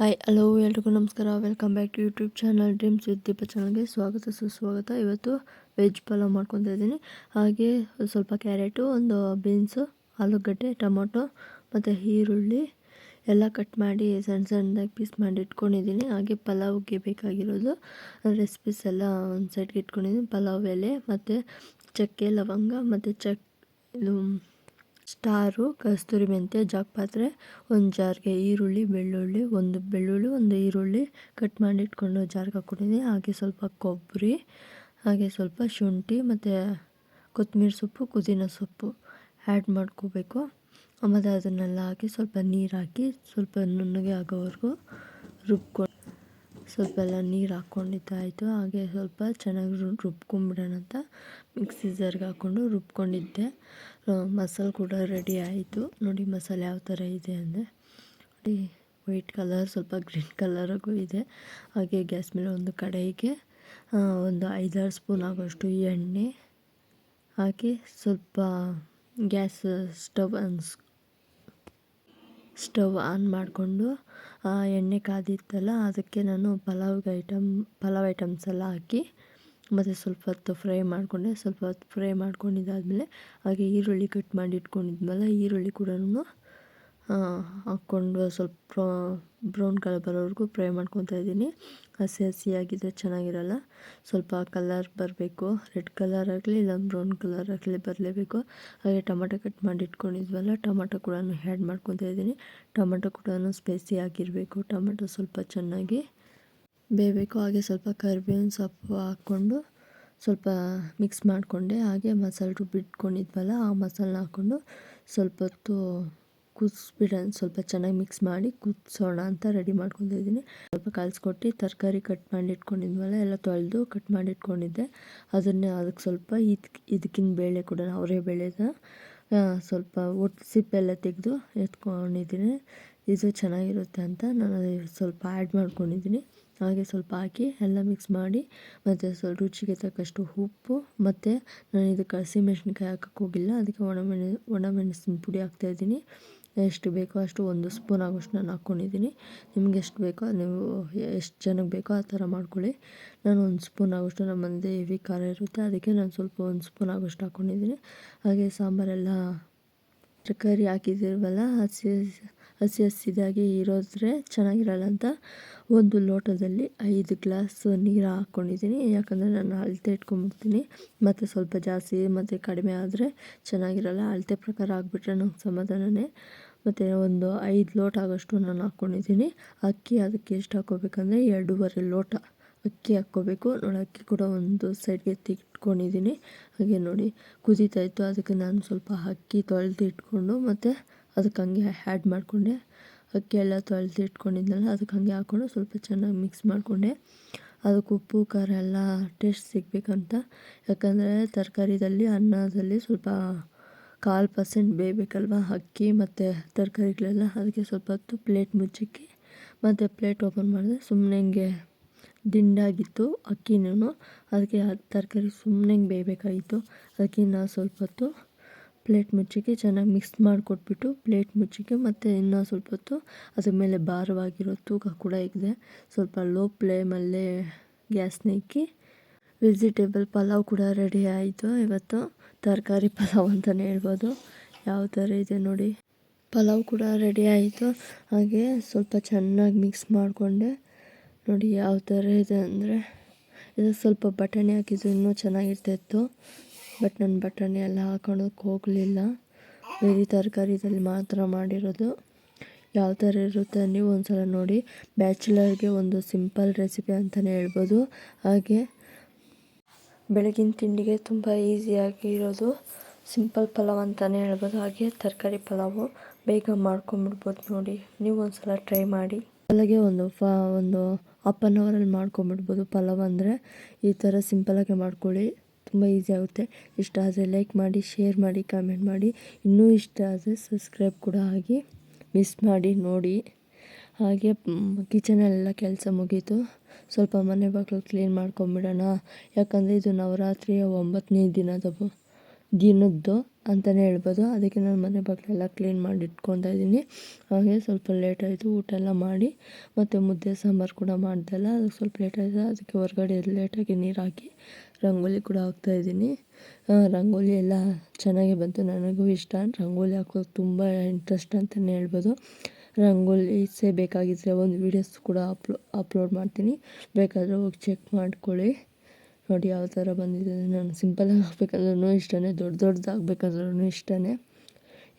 Hi hello ಎಲ್ರಿಗೂ ನಮಸ್ಕಾರ. Welcome back to YouTube channel dreams with Deepa ಚಾನಲ್ಗೆ ಸ್ವಾಗತ, ಸುಸ್ವಾಗತ. ಇವತ್ತು ವೆಜ್ ಪಲಾವ್ ಮಾಡ್ಕೊತಾ ಇದ್ದೀನಿ. ಹಾಗೆ ಸ್ವಲ್ಪ ಕ್ಯಾರೆಟು, ಒಂದು ಬೀನ್ಸು ಆಲೂಗಡ್ಡೆ, ಟೊಮೊಟೊ ಮತ್ತು ಈರುಳ್ಳಿ ಎಲ್ಲ ಕಟ್ ಮಾಡಿ ಸಣ್ಣ ಸಣ್ಣದಾಗಿ ಪೀಸ್ ಮಾಡಿ ಇಟ್ಕೊಂಡಿದ್ದೀನಿ. ಹಾಗೆ ಪಲಾವ್ಗೆ ಬೇಕಾಗಿರೋದು ರೆಸಿಪೀಸ್ ಎಲ್ಲ ಒಂದು ಸೈಡ್ಗೆ ಇಟ್ಕೊಂಡಿದ್ದೀನಿ. ಪಲಾವ್ ಎಲೆ ಮತ್ತು ಚಕ್ಕೆ, ಲವಂಗ ಮತ್ತು ಚಕ್ ಇದು ಸ್ಟಾರು, ಕಸ್ತೂರಿ ಮೆಂತ್ಯ ಜಾಗ್ಪಾತ್ರೆ ಒಂದು ಜಾರ್ಗೆ ಈರುಳ್ಳಿ, ಬೆಳ್ಳುಳ್ಳಿ, ಒಂದು ಬೆಳ್ಳುಳ್ಳಿ, ಒಂದು ಈರುಳ್ಳಿ ಕಟ್ ಮಾಡಿ ಇಟ್ಕೊಂಡು ಜಾರ್ಗೆ ಹಾಕ್ಕೊಂಡಿದ್ದೀನಿ. ಹಾಗೆ ಸ್ವಲ್ಪ ಕೊಬ್ಬರಿ, ಹಾಗೆ ಸ್ವಲ್ಪ ಶುಂಠಿ ಮತ್ತು ಕೊತ್ತಂಬರಿ ಸೊಪ್ಪು, ಪುದೀನ ಸೊಪ್ಪು ಆ್ಯಡ್ ಮಾಡ್ಕೋಬೇಕು. ಮತ್ತು ಅದನ್ನೆಲ್ಲ ಹಾಕಿ ಸ್ವಲ್ಪ ನೀರು ಹಾಕಿ ಸ್ವಲ್ಪ ನುಣ್ಣಗೆ ಆಗೋವರೆಗೂ ರುಬ್ಕೊಂಡು ಸ್ವಲ್ಪ ಎಲ್ಲ ನೀರು ಹಾಕ್ಕೊಂಡಿದ್ದಾಯಿತು ಹಾಗೆ ಸ್ವಲ್ಪ ಚೆನ್ನಾಗಿ ರುಬ್ಕೊಂಬಿಡೋಣ ಅಂತ ಮಿಕ್ಸಿ ಜಾರ್ಗೆ ಹಾಕ್ಕೊಂಡು ರುಬ್ಕೊಂಡಿದ್ದೆ ಮಸಾಲೆ ಕೂಡ ರೆಡಿ ಆಯಿತು. ನೋಡಿ ಮಸಾಲೆ ಯಾವ ಥರ ಇದೆ ಅಂದರೆ. ನೋಡಿ, ವೈಟ್ ಕಲರ್, ಸ್ವಲ್ಪ ಗ್ರೀನ್ ಕಲರಿಗೂ ಇದೆ. ಹಾಗೆ ಗ್ಯಾಸ್ ಮೇಲೆ ಒಂದು ಕಡಾಯಿಗೆ ಒಂದು ಐದಾರು ಸ್ಪೂನ್ ಆಗೋಷ್ಟು ಎಣ್ಣೆ ಹಾಕಿ ಸ್ವಲ್ಪ ಗ್ಯಾಸ್ ಸ್ಟವ್ ಅನ್ಸ್, ಸ್ಟವ್ ಆನ್ ಮಾಡಿಕೊಂಡು ಎಣ್ಣೆ ಕಾದಿತ್ತಲ್ಲ, ಅದಕ್ಕೆ ನಾನು ಪಲಾವ್ಗೆ ಐಟಮ್ ಪಲಾವ್ ಐಟಮ್ಸ್ ಎಲ್ಲ ಹಾಕಿ, ಮತ್ತು ಸ್ವಲ್ಪ ಹೊತ್ತು ಫ್ರೈ ಮಾಡಿಕೊಂಡೆ. ಸ್ವಲ್ಪ ಹೊತ್ತು ಫ್ರೈ ಮಾಡ್ಕೊಂಡಿದ್ದಾದಮೇಲೆ ಹಾಗೆ ಈರುಳ್ಳಿ ಕಟ್ ಮಾಡಿ ಈರುಳ್ಳಿ ಕೂಡ ಹಾಕ್ಕೊಂಡು ಸ್ವಲ್ಪ ಬ್ರೌನ್ ಕಲರ್ ಬರೋವರೆಗೂ ಫ್ರೈ ಮಾಡ್ಕೊತಾ ಇದ್ದೀನಿ. ಹಸಿ ಹಸಿಯಾಗಿದ್ದರೆ ಚೆನ್ನಾಗಿರಲ್ಲ. ಸ್ವಲ್ಪ ಕಲರ್ ಬರಬೇಕು. ರೆಡ್ ಕಲರ್ ಆಗಲಿ ಇಲ್ಲ ಬ್ರೌನ್ ಕಲರ್ ಆಗಲಿ ಬರಲೇಬೇಕು. ಹಾಗೆ ಟೊಮೆಟೊ ಕಟ್ ಮಾಡಿ ಇಟ್ಕೊಂಡಿದ್ವಲ್ಲ, ಟೊಮೆಟೊ ಕೂಡ ಆ್ಯಡ್ ಮಾಡ್ಕೊತಾ ಇದ್ದೀನಿ. ಟೊಮೆಟೊ ಕೂಡ ಸ್ಪೈಸಿ ಆಗಿರಬೇಕು. ಟೊಮೆಟೊ ಸ್ವಲ್ಪ ಚೆನ್ನಾಗಿ ಬೇಯಬೇಕು. ಹಾಗೆ ಸ್ವಲ್ಪ ಕರಿಬೇವಿನ ಸೊಪ್ಪು ಹಾಕ್ಕೊಂಡು ಸ್ವಲ್ಪ ಮಿಕ್ಸ್ ಮಾಡಿಕೊಂಡೆ. ಹಾಗೆ ಮಸಾಲೆ ರುಬ್ಬಿಟ್ಕೊಂಡಿದ್ವಲ್ಲ ಆ ಮಸಾಲನ್ನ ಹಾಕ್ಕೊಂಡು ಸ್ವಲ್ಪ ಹೊತ್ತು ಕುದಿಸ್ಬಿಡೋಣ ಸ್ವಲ್ಪ ಚೆನ್ನಾಗಿ ಮಿಕ್ಸ್ ಮಾಡಿ ಕುದಿಸೋಣ ಅಂತ ರೆಡಿ ಮಾಡ್ಕೊಂಡಿದ್ದೀನಿ ಸ್ವಲ್ಪ ಕಲಿಸ್ಕೊಟ್ಟು ತರಕಾರಿ ಕಟ್ ಮಾಡಿ ಇಟ್ಕೊಂಡಿದ್ವಲ್ಲ ಎಲ್ಲ ತೊಳೆದು ಕಟ್ ಮಾಡಿ ಇಟ್ಕೊಂಡಿದ್ದೆ ಅದನ್ನೇ ಅದಕ್ಕೆ ಸ್ವಲ್ಪ ಇದಕ್ಕೆ ಇದಕ್ಕಿನ ಬೇಳೆ ಕೂಡ, ಅವರೇ ಬೇಳೆದ ಸ್ವಲ್ಪ ಒಟ್ಟು ಸಿಪ್ಪೆಲ್ಲ ತೆಗೆದು ಎತ್ಕೊಂಡಿದ್ದೀನಿ. ಇದು ಚೆನ್ನಾಗಿರುತ್ತೆ ಅಂತ ನಾನು ಸ್ವಲ್ಪ ಆ್ಯಡ್ ಮಾಡ್ಕೊಂಡಿದ್ದೀನಿ. ಹಾಗೆ ಸ್ವಲ್ಪ ಹಾಕಿ ಎಲ್ಲ ಮಿಕ್ಸ್ ಮಾಡಿ, ಮತ್ತು ಸ್ವಲ್ಪ ರುಚಿಗೆ ತಕ್ಕಷ್ಟು ಉಪ್ಪು, ಮತ್ತು ನಾನು ಇದಕ್ಕೆ ಹಸಿಮೆಣ್ಸಿನ್ಕಾಯಿ ಹಾಕೋಕ್ಕೆ ಹೋಗಿಲ್ಲ, ಅದಕ್ಕೆ ಒಣಮೆಣೆ ಒಣಮೆಣಸಿನ ಪುಡಿ ಹಾಕ್ತಾಯಿದ್ದೀನಿ ಎಷ್ಟು ಬೇಕೋ ಅಷ್ಟು ಒಂದು ಸ್ಪೂನ್ ಆಗೋಷ್ಟು ನಾನು ಹಾಕ್ಕೊಂಡಿದ್ದೀನಿ. ನಿಮ್ಗೆ ಎಷ್ಟು ಬೇಕೋ, ನೀವು ಎಷ್ಟು ಜನಕ್ಕೆ ಬೇಕೋ ಆ ಥರ ಮಾಡ್ಕೊಳ್ಳಿ. ನಾನು ಒಂದು ಸ್ಪೂನ್ ಆಗೋಷ್ಟು ನಮ್ಮ ಮನೇಲಿ ಹೆವಿ ಖಾರ ಇರುತ್ತೆ. ಅದಕ್ಕೆ ನಾನು ಸ್ವಲ್ಪ ಒಂದು ಸ್ಪೂನ್ ಆಗೋಷ್ಟು ಹಾಕ್ಕೊಂಡಿದ್ದೀನಿ. ಹಾಗೆ ಸಾಂಬಾರೆಲ್ಲ ತರಕಾರಿ ಹಾಕಿದ್ದೀವಲ್ಲ ಹಸಿ ಹಸಿ ಹಸಿದಾಗಿ ಇರೋದ್ರೆ ಚೆನ್ನಾಗಿರಲ್ಲ ಅಂತ ಒಂದು ಲೋಟದಲ್ಲಿ ಐದು ಗ್ಲಾಸ್ ನೀರು ಹಾಕ್ಕೊಂಡಿದ್ದೀನಿ. ಯಾಕಂದರೆ ನಾನು ಅಳತೆ ಇಟ್ಕೊಂಬಿಡ್ತೀನಿ. ಮತ್ತು ಸ್ವಲ್ಪ ಜಾಸ್ತಿ, ಮತ್ತು ಕಡಿಮೆ ಆದರೆ ಚೆನ್ನಾಗಿರಲ್ಲ. ಅಳತೆ ಪ್ರಕಾರ ಆಗಿಬಿಟ್ರೆ ನಂಗೆ ಸಮಾಧಾನನೇ. ಮತ್ತು ಒಂದು ಐದು ಲೋಟ ಆಗೋಷ್ಟು ನಾನು ಹಾಕ್ಕೊಂಡಿದ್ದೀನಿ. ಅಕ್ಕಿ ಅದಕ್ಕೆ ಎಷ್ಟು ಹಾಕ್ಕೋಬೇಕಂದ್ರೆ ಎರಡೂವರೆ ಲೋಟ ಅಕ್ಕಿ ಹಾಕ್ಕೋಬೇಕು. ನೋಡಿ, ಅಕ್ಕಿ ಕೂಡ ಒಂದು ಸೈಡ್ಗೆ ತಿಟ್ಕೊಂಡಿದ್ದೀನಿ ಹಾಗೆ ನೋಡಿ, ಕುದೀತಾ ಇತ್ತು. ಅದಕ್ಕೆ ನಾನು ಸ್ವಲ್ಪ ಅಕ್ಕಿ ತೊಳೆದು ಇಟ್ಕೊಂಡು ಮತ್ತು ಅದಕ್ಕೆ ಹಂಗೆ ಆ್ಯಡ್ ಮಾಡಿಕೊಂಡೆ. ಅಕ್ಕಿ ಎಲ್ಲ ತೊಳೆದು ಇಟ್ಕೊಂಡಿದ್ನಲ್ಲ, ಅದಕ್ಕೆ ಹಂಗೆ ಹಾಕ್ಕೊಂಡು ಸ್ವಲ್ಪ ಚೆನ್ನಾಗಿ ಮಿಕ್ಸ್ ಮಾಡಿಕೊಂಡೆ. ಅದಕ್ಕೆ ಉಪ್ಪು, ಖಾರ ಎಲ್ಲ ಟೇಸ್ಟ್ ಸಿಗಬೇಕಂತ. ಯಾಕಂದರೆ ತರಕಾರಿದಲ್ಲಿ, ಅನ್ನದಲ್ಲಿ ಸ್ವಲ್ಪ ಕಾಲು ಪರ್ಸೆಂಟ್ ಬೇಯಬೇಕಲ್ವ ಅಕ್ಕಿ ಮತ್ತು ತರಕಾರಿಗಳೆಲ್ಲ ಅದಕ್ಕೆ ಸ್ವಲ್ಪ ಹೊತ್ತು ಪ್ಲೇಟ್ ಮುಚ್ಚಕ್ಕೆ ಮತ್ತು ಪ್ಲೇಟ್ ಓಪನ್ ಮಾಡಿದೆ. ಸುಮ್ಮನೆ ಹಿಂಗೆ ದಿಂಡಾಗಿತ್ತು ಅಕ್ಕಿನೂ ಅದಕ್ಕೆ ತರಕಾರಿ ಸುಮ್ಮನೆ ಹಿಂಗೆ ಬೇಯಬೇಕಾಗಿತ್ತು. ಅದಕ್ಕೆ ಸ್ವಲ್ಪ ಹೊತ್ತು ಪ್ಲೇಟ್ ಮುಚ್ಚಿಕೆ ಚೆನ್ನಾಗಿ ಮಿಕ್ಸ್ ಮಾಡಿಕೊಟ್ಬಿಟ್ಟು ಪ್ಲೇಟ್ ಮುಚ್ಚಕ್ಕೆ ಮತ್ತು ಇನ್ನೂ ಸ್ವಲ್ಪ ಹೊತ್ತು ಅದ್ರ ಮೇಲೆ ಭಾರವಾಗಿರೋ ತೂಕ ಕೂಡ ಇದೆ. ಸ್ವಲ್ಪ ಲೋ ಫ್ಲೇಮಲ್ಲೇ ಗ್ಯಾಸ್ನ ಇಕ್ಕಿ. ವೆಜಿಟೇಬಲ್ ಪಲಾವ್ ಕೂಡ ರೆಡಿ ಆಯಿತು ಇವತ್ತು. ತರಕಾರಿ ಪಲಾವ್ ಅಂತಲೇ ಹೇಳ್ಬೋದು. ಯಾವ ಥರ ಇದೆ ನೋಡಿ. ಪಲಾವ್ ಕೂಡ ರೆಡಿ ಆಯಿತು. ಹಾಗೆ ಸ್ವಲ್ಪ ಚೆನ್ನಾಗಿ ಮಿಕ್ಸ್ ಮಾಡಿಕೊಂಡೆ. ನೋಡಿ ಯಾವ ಥರ ಇದೆ ಅಂದರೆ, ಇದು ಸ್ವಲ್ಪ ಬಟಾಣಿ ಹಾಕಿದ್ದು ಇನ್ನೂ ಚೆನ್ನಾಗಿರ್ತಿತ್ತು. ಬಟ್ ನಾನು ಬಟಾಣಿ ಎಲ್ಲ ಹಾಕೊಳಕ್ಕೆ ಹೋಗಲಿಲ್ಲ. ಬೇರೆ ತರಕಾರಿದಲ್ಲಿ ಮಾತ್ರ ಮಾಡಿರೋದು. ಯಾವ ಥರ ಇರುತ್ತೆ ನೀವು ಒಂದ್ಸಲ ನೋಡಿ. ಬ್ಯಾಚುಲರ್ಗೆ ಒಂದು ಸಿಂಪಲ್ ರೆಸಿಪಿ ಅಂತಲೇ ಹೇಳ್ಬೋದು. ಹಾಗೆ ಬೆಳಗಿನ ತಿಂಡಿಗೆ ತುಂಬ ಈಸಿಯಾಗಿ ಇರೋದು ಸಿಂಪಲ್ ಪಲಾವ್ ಅಂತಲೇ ಹೇಳ್ಬೋದು. ಹಾಗೆ ತರಕಾರಿ ಪಲಾವು ಬೇಗ ಮಾಡ್ಕೊಂಬಿಡ್ಬೋದು ನೋಡಿ. ನೀವು ಒಂದ್ಸಲ ಟ್ರೈ ಮಾಡಿ. ಅಲ್ಲಿಗೆ ಒಂದು ಫ, ಒಂದು ಹಾಫ್ ಆನ್ ಅವರಲ್ಲಿ ಮಾಡ್ಕೊಂಬಿಡ್ಬೋದು. ಪಲಾವ್ ಅಂದರೆ ಈ ಥರ ಸಿಂಪಲಾಗಿ ಮಾಡ್ಕೊಳ್ಳಿ. ತುಂಬ ಈಸಿ ಆಗುತ್ತೆ. ಇಷ್ಟ ಆದರೆ ಲೈಕ್ ಮಾಡಿ ಶೇರ್ ಮಾಡಿ ಕಮೆಂಟ್ ಮಾಡಿ. ಇನ್ನೂ ಇಷ್ಟ ಆದರೆ ಸಬ್ಸ್ಕ್ರೈಬ್ ಕೂಡ ಆಗಿ ಮಿಸ್ ಮಾಡಿ ನೋಡಿ. ಹಾಗೆ ಕಿಚನಲ್ಲೆಲ್ಲ ಕೆಲಸ ಮುಗೀತು. ಸ್ವಲ್ಪ ಮನೆ ಬಾಗಿಲು ಕ್ಲೀನ್ ಮಾಡ್ಕೊಂಬಿಡೋಣ. ಯಾಕಂದರೆ ಇದು ನವರಾತ್ರಿಯ ಒಂಬತ್ತನೇ ದಿನದ ದಿನದ್ದು ಅಂತಲೇ ಹೇಳ್ಬೋದು. ಅದಕ್ಕೆ ನಾನು ಮನೆ ಬಾಗಿಲೆಲ್ಲ ಕ್ಲೀನ್ ಮಾಡಿ ಇಟ್ಕೊತಾ ಇದ್ದೀನಿ. ಹಾಗೆ ಸ್ವಲ್ಪ ಲೇಟ್ ಆಯಿತು, ಊಟ ಎಲ್ಲ ಮಾಡಿ. ಮತ್ತು ಮುದ್ದೆ ಸಾಂಬಾರು ಕೂಡ ಮಾಡ್ದಲ್ಲ, ಅದಕ್ಕೆ ಸ್ವಲ್ಪ ಲೇಟ್ ಅದಕ್ಕೆ ಹೊರಗಡೆ ಲೇಟಾಗಿ ನೀರು ಹಾಕಿ ರಂಗೋಲಿ ಕೂಡ ಹಾಕ್ತಾಯಿದ್ದೀನಿ ರಂಗೋಲಿ ಎಲ್ಲ ಚೆನ್ನಾಗಿ ಬಂತು. ನನಗೂ ಇಷ್ಟ. ರಂಗೋಲಿ ಹಾಕೋದು ತುಂಬ ಇಂಟ್ರೆಸ್ಟ್ ಅಂತಲೇ ಹೇಳ್ಬೋದು. ರಂಗೋಲಿ ಸೆ ಬೇಕಾಗಿದ್ದರೆ ಒಂದು ವೀಡಿಯೋಸ್ ಕೂಡ ಅಪ್ಲೋ ಅಪ್ಲೋಡ್ ಮಾಡ್ತೀನಿ. ಬೇಕಾದರೆ ಹೋಗಿ ಚೆಕ್ ಮಾಡ್ಕೊಳ್ಳಿ. ನೋಡಿ ಯಾವ ಥರ ಬಂದಿದೆ. ನಾನು ಸಿಂಪಲಾಗಿ ಹಾಕ್ಬೇಕಂದ್ರೂ ಇಷ್ಟನೇ, ದೊಡ್ಡ ದೊಡ್ಡದು ಹಾಕ್ಬೇಕಂದ್ರೂ ಇಷ್ಟನೇ.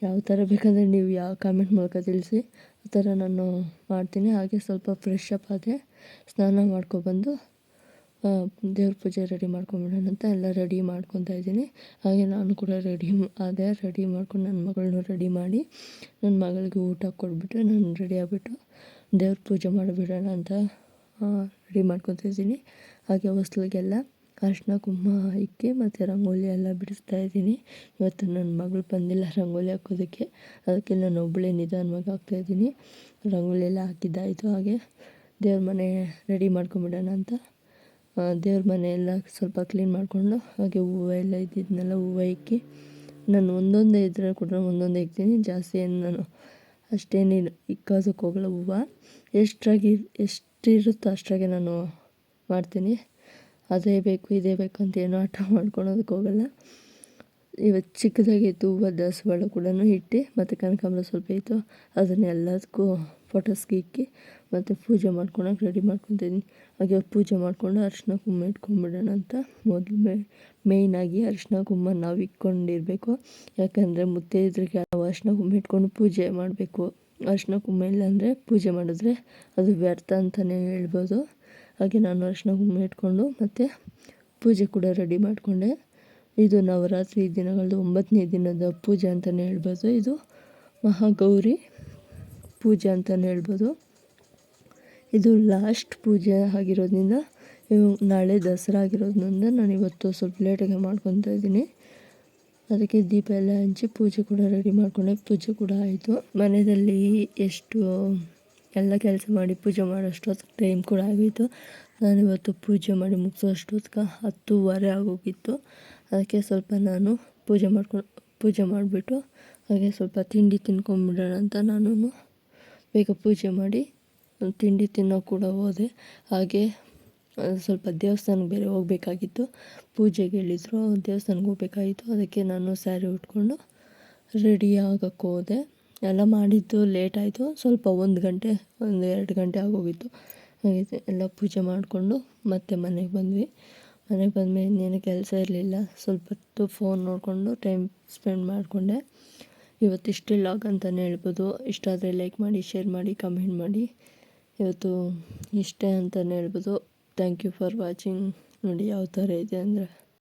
ಯಾವ ಥರ ಬೇಕಂದರೆ ನೀವು ಯಾವ ಕಾಮೆಂಟ್ ಮೂಲಕ ತಿಳಿಸಿ, ಆ ಥರ ನಾನು ಮಾಡ್ತೀನಿ. ಹಾಗೆ ಸ್ವಲ್ಪ ಫ್ರೆಶ್ ಅಪ್ ಆದರೆ ಸ್ನಾನ ಮಾಡ್ಕೊಬಂದು ದೇವ್ರ ಪೂಜೆ ರೆಡಿ ಮಾಡ್ಕೊಂಬಿಡೋಣ ಅಂತ ಎಲ್ಲ ರೆಡಿ ಮಾಡ್ಕೊತಾ ಇದ್ದೀನಿ. ಹಾಗೆ ನಾನು ಕೂಡ ರೆಡಿ ಅದೇ ರೆಡಿ ಮಾಡ್ಕೊಂಡು ನನ್ನ ಮಗಳನ್ನೂ ರೆಡಿ ಮಾಡಿ ನನ್ನ ಮಗಳಿಗೆ ಊಟ ಕೊಟ್ಬಿಟ್ಟು ನಾನು ರೆಡಿ ಆಗಿಬಿಟ್ಟು ದೇವ್ರ ಪೂಜೆ ಮಾಡಿಬಿಡೋಣ ಅಂತ ರೆಡಿ ಮಾಡ್ಕೊತಾ ಇದ್ದೀನಿ. ಹಾಗೆ ಹೊಸ್ಲಿಗೆಲ್ಲ ಅರಿಶಿನ, ಕುಂಕುಮ ಇಕ್ಕಿ ಮತ್ತು ರಂಗೋಲಿ ಎಲ್ಲ ಬಿಡಿಸ್ತಾ ಇದ್ದೀನಿ. ಇವತ್ತು ನನ್ನ ಮಗಳು ಬಂದಿಲ್ಲ ರಂಗೋಲಿ ಹಾಕೋದಕ್ಕೆ. ಅದಕ್ಕೆ ನಾನು ಒಬ್ಬಳೇ ನಿಧಾನವಾಗಿ ಹಾಕ್ತಾಯಿದ್ದೀನಿ ರಂಗೋಲಿ ಎಲ್ಲ ಹಾಕಿದ್ದಾಯಿತು. ಹಾಗೆ ದೇವ್ರ ಮನೆ ರೆಡಿ ಮಾಡ್ಕೊಂಬಿಡೋಣ ಅಂತ. ದೇವ್ರ ಮನೆಯೆಲ್ಲ ಸ್ವಲ್ಪ ಕ್ಲೀನ್ ಮಾಡಿಕೊಂಡು ಹಾಗೆ ಹೂವು ಎಲ್ಲ ಇದ್ದಿದ್ದನ್ನೆಲ್ಲ ಹೂವು ಇಕ್ಕಿ ನಾನು ಒಂದೊಂದೇ ಇದ್ರಲ್ಲಿ ಕೂಡ ಒಂದೊಂದೇ ಇಕ್ತೀನಿ. ಜಾಸ್ತಿ ಏನು ನಾನು ಅಷ್ಟೇನೇನು ಇಕ್ಕೋದಕ್ಕೆ ಹೋಗಲ್ಲ ಹೂವು. ಎಷ್ಟಾಗಿ ಎಷ್ಟಿರುತ್ತೋ ಅಷ್ಟಾಗೆ ನಾನು ಮಾಡ್ತೀನಿ. ಅದೇ ಬೇಕು, ಇದೇ ಬೇಕು ಅಂತ ಏನೋ ಆಟ ಮಾಡ್ಕೊಳೋದಕ್ಕೆ ಹೋಗಲ್ಲ. ಇವತ್ತು ಚಿಕ್ಕದಾಗಿತ್ತು ಹೂವು ದಾಸವಾಳ ಕೂಡ ಇಟ್ಟು ಮತ್ತು ಕನಕಾಂಬರ ಸ್ವಲ್ಪ ಇತ್ತು. ಅದನ್ನೆಲ್ಲದಕ್ಕೂ ಫೋಟೋಸ್ಗೆ ಇಕ್ಕಿ ಮತ್ತು ಪೂಜೆ ಮಾಡ್ಕೊಳಕ್ಕೆ ರೆಡಿ ಮಾಡ್ಕೊತಿದ್ದೀನಿ ಹಾಗೆ ಪೂಜೆ ಮಾಡಿಕೊಂಡು ಅರಿಶಿನ ಕುಂಕುಮ ಇಟ್ಕೊಂಡ್ಬಿಡೋಣ ಅಂತ ಮೊದಲು ಮೇ ಮೇಯ್ನಾಗಿ ಅರಿಶಿನ ಕುಂಕುಮ ನಾವು ಇಕ್ಕೊಂಡಿರಬೇಕು ಯಾಕಂದರೆ ಮುತ್ತೈದ್ರಿಗೆ ನಾವು ಅರಿಶಿನ ಕುಂಕುಮ ಇಟ್ಕೊಂಡು ಪೂಜೆ ಮಾಡಬೇಕು. ಅರಿಶಿನ ಕುಂಕುಮ ಇಲ್ಲಾಂದರೆ ಪೂಜೆ ಮಾಡಿದ್ರೆ ಅದು ವ್ಯರ್ಥ ಅಂತಲೇ ಹೇಳ್ಬೋದು. ಹಾಗೆ ನಾನು ಅರಿಶಿನ ಕುಂಕುಮ ಇಟ್ಕೊಂಡು ಮತ್ತು ಪೂಜೆ ಕೂಡ ರೆಡಿ ಮಾಡಿಕೊಂಡೆ. ಇದು ನವರಾತ್ರಿ ದಿನಗಳದ್ದು ಒಂಬತ್ತನೇ ದಿನದ ಪೂಜೆ ಅಂತಲೇ ಹೇಳ್ಬೋದು. ಇದು ಮಹಾಗೌರಿ ಪೂಜೆ ಅಂತಲೇ ಹೇಳ್ಬೋದು. ಇದು ಲಾಸ್ಟ್ ಪೂಜೆ ಆಗಿರೋದ್ರಿಂದ ನಾಳೆ ದಸರಾ ಆಗಿರೋದ್ರಿಂದ ನಾನು ಇವತ್ತು ಸ್ವಲ್ಪ ಲೇಟಾಗಿ ಮಾಡ್ಕೊತಾ ಇದ್ದೀನಿ. ಅದಕ್ಕೆ ದೀಪ ಎಲ್ಲ ಹಂಚಿ ಪೂಜೆ ಕೂಡ ರೆಡಿ ಮಾಡ್ಕೊಂಡೆ. ಪೂಜೆ ಕೂಡ ಆಯಿತು. ಮನೆಯಲ್ಲಿ ಎಷ್ಟು, ಎಲ್ಲ ಕೆಲಸ ಮಾಡಿ ಪೂಜೆ ಮಾಡೋಷ್ಟೊತ್ತು ಟೈಮ್ ಕೂಡ ಆಗಿತ್ತು ನಾನಿವತ್ತು ಪೂಜೆ ಮಾಡಿ ಮುಗಿಸೋ ಅಷ್ಟೊತ್ತಿಗೆ ಹತ್ತೂವರೆ ಆಗೋಗಿತ್ತು. ಅದಕ್ಕೆ ಸ್ವಲ್ಪ ನಾನು ಪೂಜೆ ಮಾಡ್ಕೊಂಡು ಪೂಜೆ ಮಾಡಿಬಿಟ್ಟು ಹಾಗೆ ಸ್ವಲ್ಪ ತಿಂಡಿ ತಿನ್ಕೊಂಬಿಡೋಣ ಅಂತ ನಾನು ಬೇಗ ಪೂಜೆ ಮಾಡಿ ತಿಂಡಿ ತಿನ್ನೋ ಕೂಡ ಹೋದೆ. ಹಾಗೆ ಸ್ವಲ್ಪ ದೇವಸ್ಥಾನಕ್ಕೆ ಬೇರೆ ಹೋಗಬೇಕಾಗಿತ್ತು. ಪೂಜೆಗೆ ಹೇಳಿದ್ರು, ದೇವಸ್ಥಾನಕ್ಕೆ ಹೋಗಬೇಕಾಗಿತ್ತು. ಅದಕ್ಕೆ ನಾನು ಸ್ಯಾರಿ ಉಟ್ಕೊಂಡು ರೆಡಿ ಆಗಕ್ಕೆ ಹೋದೆ. ಎಲ್ಲ ಮಾಡಿದ್ದು ಲೇಟ್ ಆಯಿತು. ಸ್ವಲ್ಪ ಒಂದು ಗಂಟೆ, ಒಂದು ಎರಡು ಗಂಟೆ ಆಗೋಗಿತ್ತು. ಹಾಗೆ ಎಲ್ಲ ಪೂಜೆ ಮಾಡಿಕೊಂಡು ಮತ್ತೆ ಮನೆಗೆ ಬಂದ್ವಿ. ಮನೆಗೆ ಬಂದಮೇಲೆ ಇನ್ನೇನು ಕೆಲಸ ಇರಲಿಲ್ಲ. ಸ್ವಲ್ಪ ಹೊತ್ತು ಫೋನ್ ನೋಡಿಕೊಂಡು ಟೈಮ್ ಸ್ಪೆಂಡ್ ಮಾಡಿಕೊಂಡೆ. ಇವತ್ತಿಷ್ಟು ಲಾಗ್ ಅಂತಲೇ ಹೇಳ್ಬೋದು. ಇಷ್ಟ ಆದರೆ ಲೈಕ್ ಮಾಡಿ ಶೇರ್ ಮಾಡಿ ಕಮೆಂಟ್ ಮಾಡಿ. ಇವತ್ತು ಇಷ್ಟೇ ಅಂತಲೇ ಹೇಳ್ಬೋದು. ಥ್ಯಾಂಕ್ ಯು ಫಾರ್ ವಾಚಿಂಗ್ ನೋಡಿ ಯಾವ ಥರ ಇದೆ ಅಂದರೆ.